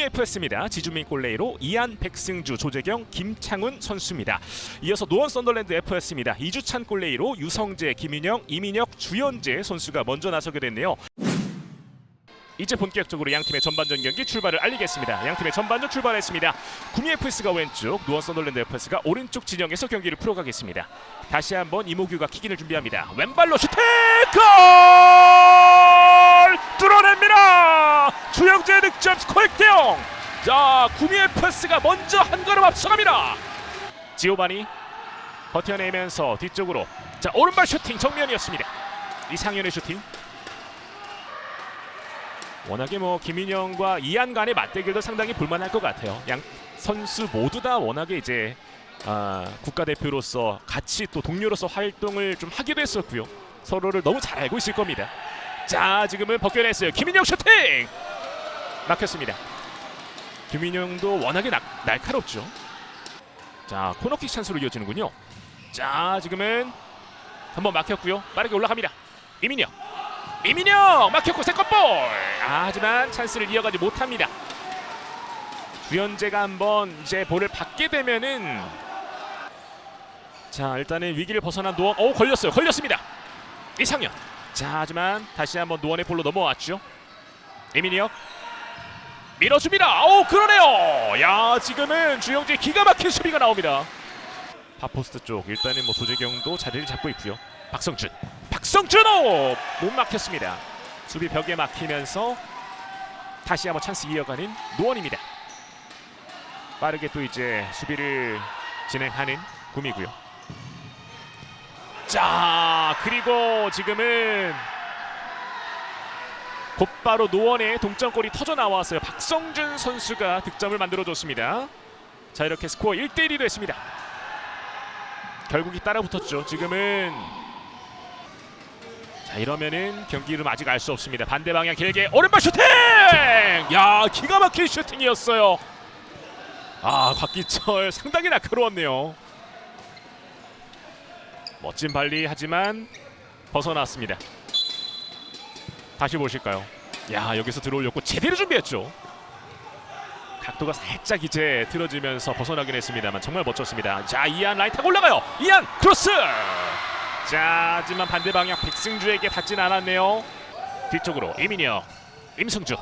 구미 FS입니다. 지주민 골레이로 이안, 백승주, 조재경, 김창훈 선수입니다. 이어서 노원 썬더랜드 FS입니다. 이주찬 골레이로 유성재, 김인영, 이민혁, 주현재 선수가 먼저 나서게 됐네요. 이제 본격적으로 양 팀의 전반전 경기 출발을 알리겠습니다. 양 팀의 전반전 출발했습니다. 구미 FS가 왼쪽, 노원 썬더랜드 FS가 오른쪽 진영에서 경기를 풀어가겠습니다. 다시 한번 이모규가 킥인을 준비합니다. 왼발로 슈팅! 골! 뚫어냅니다. 주영재 득점 스코어 1대0. 자, 구미 FS가 먼저 한 걸음 앞서갑니다. 지오바니 버텨내면서 뒤쪽으로 자 오른발 슈팅 정면이었습니다. 이상현의 슈팅. 워낙에 뭐 김인영과 이한 간의 맞대결도 상당히 볼만할 것 같아요. 양 선수 모두 다 워낙에 이제 아, 국가대표로서 같이 또 동료로서 활동을 좀 하기도 했었고요. 서로를 너무 잘 알고 있을 겁니다. 자 지금은 벗겨냈어요. 김인영 슈팅 막혔습니다. 김인영도 워낙에 날, 날카롭죠. 자 코너킥 찬스로 이어지는군요. 자 지금은 한번 막혔고요. 빠르게 올라갑니다. 이민영 이민영 막혔고 세컨볼 아, 하지만 찬스를 이어가지 못합니다 주현재가 한번 이제 볼을 받게 되면은 자 일단은 위기를 벗어난 노원 오 걸렸어요 걸렸습니다 이상현 자 하지만 다시 한번 노원의 볼로 넘어왔죠 이민혁 밀어줍니다 오 그러네요 야 지금은 주영재 기가 막힌 수비가 나옵니다 바포스트 쪽 일단은 뭐 조재경도 자리를 잡고 있고요 박성준 박성준 오! 못 막혔습니다. 수비 벽에 막히면서 다시 한번 찬스 이어가는 노원입니다. 빠르게 또 이제 수비를 진행하는 구미고요. 자 그리고 지금은 곧바로 노원의 동점골이 터져 나왔어요. 박성준 선수가 득점을 만들어줬습니다. 자 이렇게 스코어 1대1이 됐습니다. 결국이 따라붙었죠. 지금은 자 이러면은 경기 이름 아직 알 수 없습니다. 반대 방향 길게 오른발 슈팅! 야 기가 막힌 슈팅이었어요. 아 곽기철 상당히 날카로웠네요. 멋진 발리 하지만 벗어났습니다. 다시 보실까요? 야 여기서 들어오려고 제대로 준비했죠. 각도가 살짝 이제 틀어지면서 벗어나긴 했습니다만 정말 멋졌습니다. 자 이안 라인 타고 올라가요. 이안 크로스. 자 하지만 반대 방향 백승주에게 닿진 않았네요. 뒤쪽으로 이민혁, 임승주,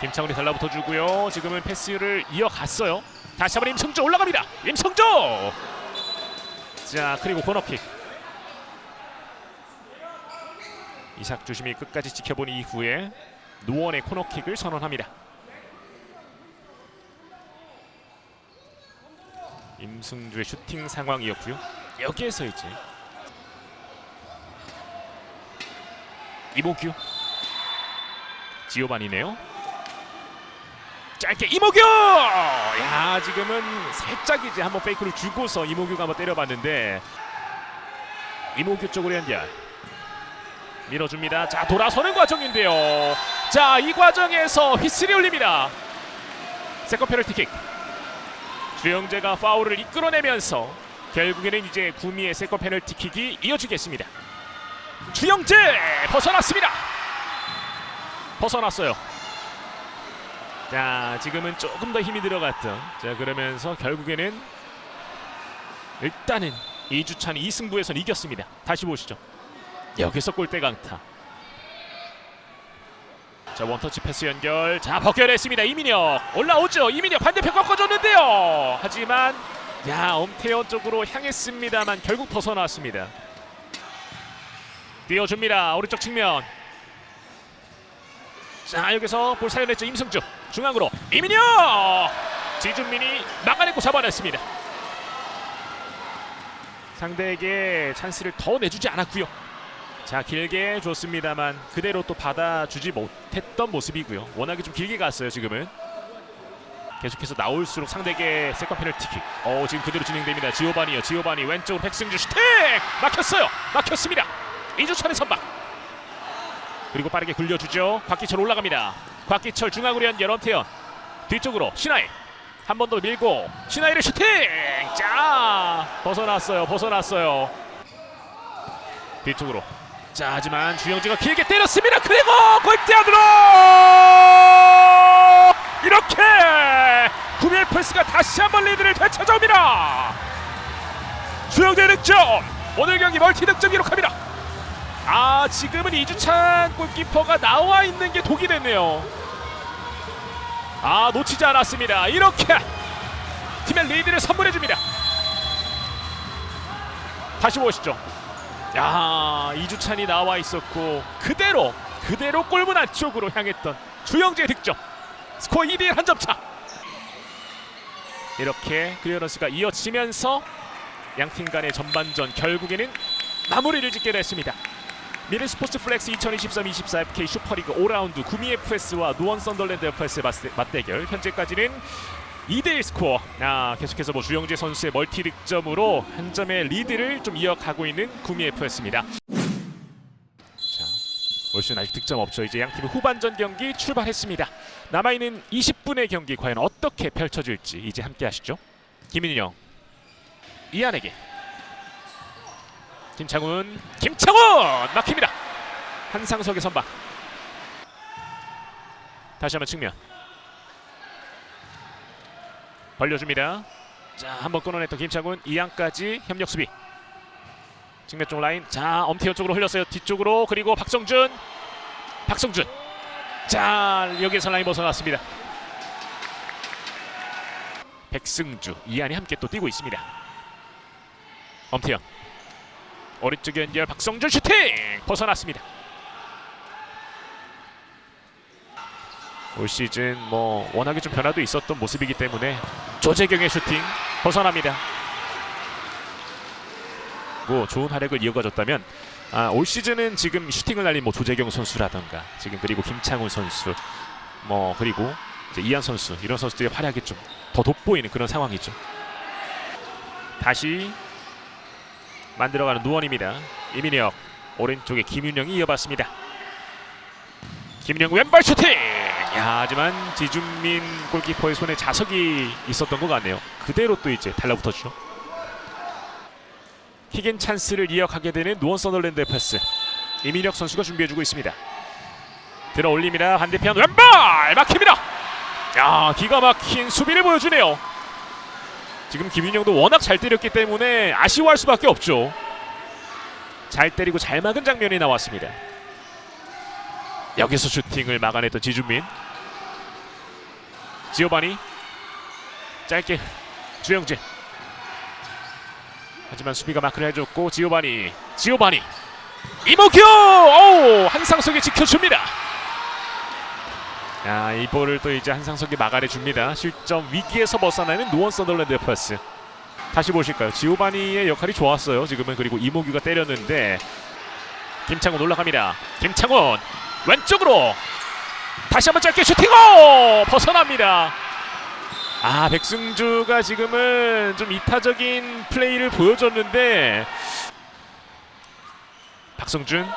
김창훈이 달라붙어 주고요. 지금은 패스를 이어갔어요. 다시 한번 임승주 올라갑니다. 임승주. 자 그리고 코너킥. 이삭 주심이 끝까지 지켜본 이후에 노원의 코너킥을 선언합니다. 임승주의 슈팅 상황이었고요. 여기에서 이제 이모규 지오반이네요. 짧게 이모규! 야 지금은 살짝 이제 한번 페이크를 주고서 이모규가 한번 때려봤는데 이모규 쪽으로 연결 밀어줍니다. 자 돌아서는 과정인데요. 자 이 과정에서 휘슬이 울립니다. 세컨 페널티킥. 주영재가 파울을 이끌어내면서 결국에는 이제 구미의 세컨 페널티킥이 이어지겠습니다. 주영재 벗어났습니다. 벗어났어요. 자 지금은 조금 더 힘이 들어갔던. 자 그러면서 결국에는 일단은 이주찬이 이승부에선 이겼습니다. 다시 보시죠. 여기서 골대 강타. 자 원터치 패스 연결. 자 벗겨냈습니다. 이민혁. 올라오죠. 이민혁 반대편 꺾어줬는데요. 하지만 야 엄태현 쪽으로 향했습니다만 결국 벗어났습니다. 띄워줍니다. 오른쪽 측면 자 여기서 볼 사용했죠 임승주 중앙으로 이민혁 지준민이 막아내고 잡아냈습니다 상대에게 찬스를 더 내주지 않았고요 자 길게 줬습니다만 그대로 또 받아주지 못했던 모습이고요. 워낙에 좀 길게 갔어요 지금은. 계속해서 나올수록 상대에게 세컨 페널티킥. 어 지금 그대로 진행됩니다. 지오바니요. 지오바니 왼쪽으로 백승주 슈팅 막혔어요. 막혔습니다. 이주찬의 선박. 그리고 빠르게 굴려주죠. 곽기철 올라갑니다. 곽기철 중앙으로 연결 엄태현 뒤쪽으로 신하이 한 번 더 밀고 신하이를 슈팅. 자 벗어났어요. 벗어났어요. 뒤쪽으로 자 하지만 주영지가 길게 때렸습니다 그리고 골대 안으로 이렇게 구미엘 펄스가 다시 한번 리드를 되찾아옵니다. 주영재 득점 오늘 경기 멀티 득점 기록합니다. 아 지금은 이주찬 골키퍼가 나와 있는 게 독이 됐네요. 아 놓치지 않았습니다. 이렇게 팀의 리드를 선물해 줍니다. 다시 보시죠. 야 이주찬이 나와 있었고 그대로 그대로 골문 안쪽으로 향했던 주영재의 득점. 스코어 2대1 한 점 차. 이렇게 클리어런스가 이어지면서 양팀 간의 전반전 결국에는 마무리를 짓게 됐습니다. 미래 스포츠 플렉스 2023-24 FK 슈퍼리그 5라운드 구미 FS와 노원 썬더랜드 FS의 맞대- 맞대결 현재까지는 2대1 스코어 아, 계속해서 뭐 주영재 선수의 멀티 득점으로 한 점의 리드를 좀 이어가고 있는 구미 FS입니다. 자, 올 시즌 아직 득점 없죠. 이제 양 팀의 후반전 경기 출발했습니다. 남아있는 20분의 경기 과연 어떻게 펼쳐질지 이제 함께 하시죠. 김인영 이안에게 김창훈 김창훈 막힙니다. 한상석의 선방. 다시 한번 측면. 벌려줍니다. 자 한번 끊어냈던 김창훈. 이안까지 협력 수비. 측면 쪽 라인. 자 엄태현 쪽으로 흘렸어요. 뒤쪽으로. 그리고 박성준. 박성준. 자 여기에서 라인 벗어났습니다. 백승주 이안이 함께 또 뛰고 있습니다. 엄태현 오른쪽 연결 박성준 슈팅 벗어났습니다. 올 시즌 뭐 워낙에 좀 변화도 있었던 모습이기 때문에 조재경의 슈팅 벗어납니다. 뭐 좋은 활약을 이어가줬다면 아, 올 시즌은 지금 슈팅을 날린 뭐 조재경 선수라던가 지금 그리고 김창훈 선수 뭐 그리고 이한 선수 이런 선수들의 활약이 좀 더 돋보이는 그런 상황이죠. 다시 만들어가는 누원입니다. 이민혁 오른쪽에 김윤영이 이어봤습니다. 김윤영 왼발 슈팅. 야, 하지만 지준민 골키퍼의 손에 자석이 있었던 것 같네요. 그대로 또 이제 달라붙었죠. 킥인 찬스를 이어가게 되는 노원 서널랜드의 패스. 이민혁 선수가 준비해주고 있습니다. 들어 올립니다. 반대편 왼발 막힙니다. 야, 기가 막힌 수비를 보여주네요. 지금 김윤영도 워낙 잘 때렸기 때문에 아쉬워할 수밖에 없죠. 잘 때리고 잘 막은 장면이 나왔습니다. 여기서 슈팅을 막아냈던 지준민. 지오바니 짧게 주영재. 하지만 수비가 마크를 해줬고 지오바니 지오바니 이모규 오 한상석이 지켜줍니다. 야, 이 볼을 또 이제 한상석이 막아내 줍니다. 실점 위기에서 벗어나는 노원 서덜랜드의 패스. 다시 보실까요? 지오바니의 역할이 좋았어요. 지금은 그리고 이모규가 때렸는데 김창훈 올라갑니다. 김창훈 왼쪽으로 다시 한번 짧게 슈팅! 오! 벗어납니다. 아 백승주가 지금은 좀 이타적인 플레이를 보여줬는데 박성준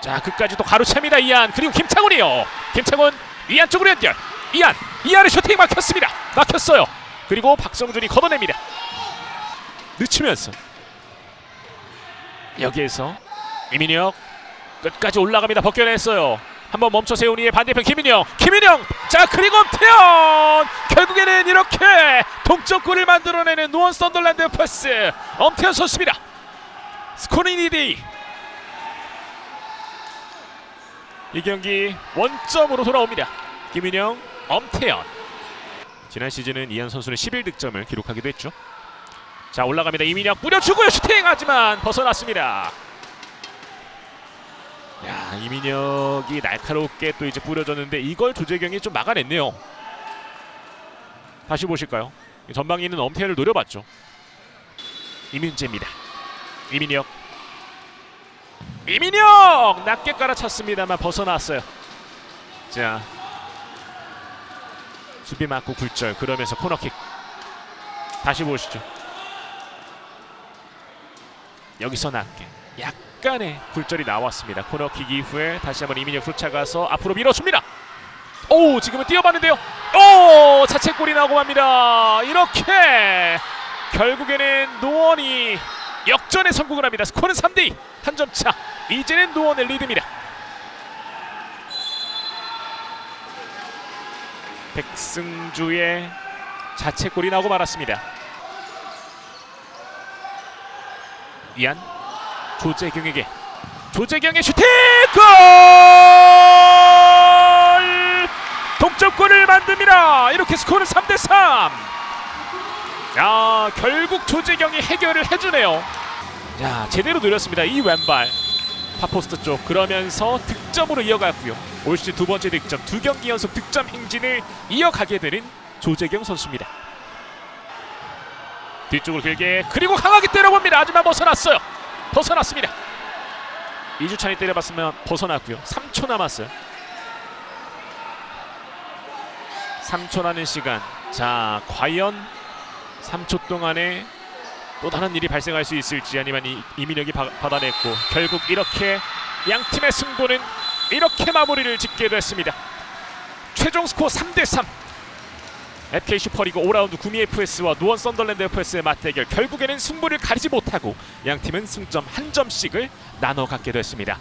자 끝까지 또 가로챕니다 이안. 그리고 김창훈이요. 김창훈 이안 쪽으로 연결. 이안 이안의 슈팅 막혔습니다. 막혔어요. 그리고 박성준이 걷어냅니다. 늦추면서. 여기에서 이민혁 끝까지 올라갑니다. 벗겨냈어요. 한번 멈춰 세운 이의 반대편 김인영 김인영 자 그리고 엄태현! 결국에는 이렇게 동점골을 만들어내는 노원 썬더랜드 패스. 엄태현 선수입니다. 스코닝 2대2 이 경기 원점으로 돌아옵니다. 김윤영, 엄태현. 지난 시즌은 이한 선수는 11득점을 기록하기도 했죠. 자 올라갑니다. 이민혁 뿌려주고요 슈팅 하지만 벗어났습니다. 야 이민혁이 날카롭게 또 이제 뿌려줬는데 이걸 조재경이 좀 막아냈네요. 다시 보실까요? 전방에 있는 엄태현을 노려봤죠. 이민재입니다. 이민혁 이민혁 낮게 깔아찼습니다만 벗어났어요. 자 수비 맞고 굴절 그러면서 코너킥 다시 보시죠. 여기서 낮게 약간의 굴절이 나왔습니다. 코너킥 이후에 다시 한번 이민혁 쫓아가서 앞으로 밀어줍니다. 오 지금은 뛰어봤는데요. 오 자책골이 나오고 맙니다. 이렇게 결국에는 노원이 역전에 성공을 합니다. 스코어는 3대2 한 점 차. 이제는 노원의 리드입니다. 백승주의 자책골이 나오고 말았습니다. 이안 조재경에게 조재경의 슈팅 골! 동점골을 만듭니다. 이렇게 스코어는 3대 3. 야 결국 조재경이 해결을 해주네요. 자 제대로 노렸습니다. 이 왼발 파포스트 쪽 그러면서 득점으로 이어갔고요. 올 시즌 두 번째 득점, 두 경기 연속 득점 행진을 이어가게 되는 조재경 선수입니다. 뒤쪽으로 길게 그리고 강하게 때려봅니다. 하지만 벗어났어요. 벗어났습니다. 이주찬이 때려봤으면 벗어났고요. 3초 남았어요. 3초 나는 시간. 자, 과연 3초 동안에 또 다른 일이 발생할 수 있을지 아니면 이, 이민혁이 바, 받아냈고 결국 이렇게 양 팀의 승부는 이렇게 마무리를 짓게 됐습니다. 최종 스코어 3대 3. FK 슈퍼리그 5라운드 구미 FS와 노원 썬더랜드 FS의 맞대결 결국에는 승부를 가리지 못하고 양 팀은 승점 한 점씩을 나눠 갖게 됐습니다.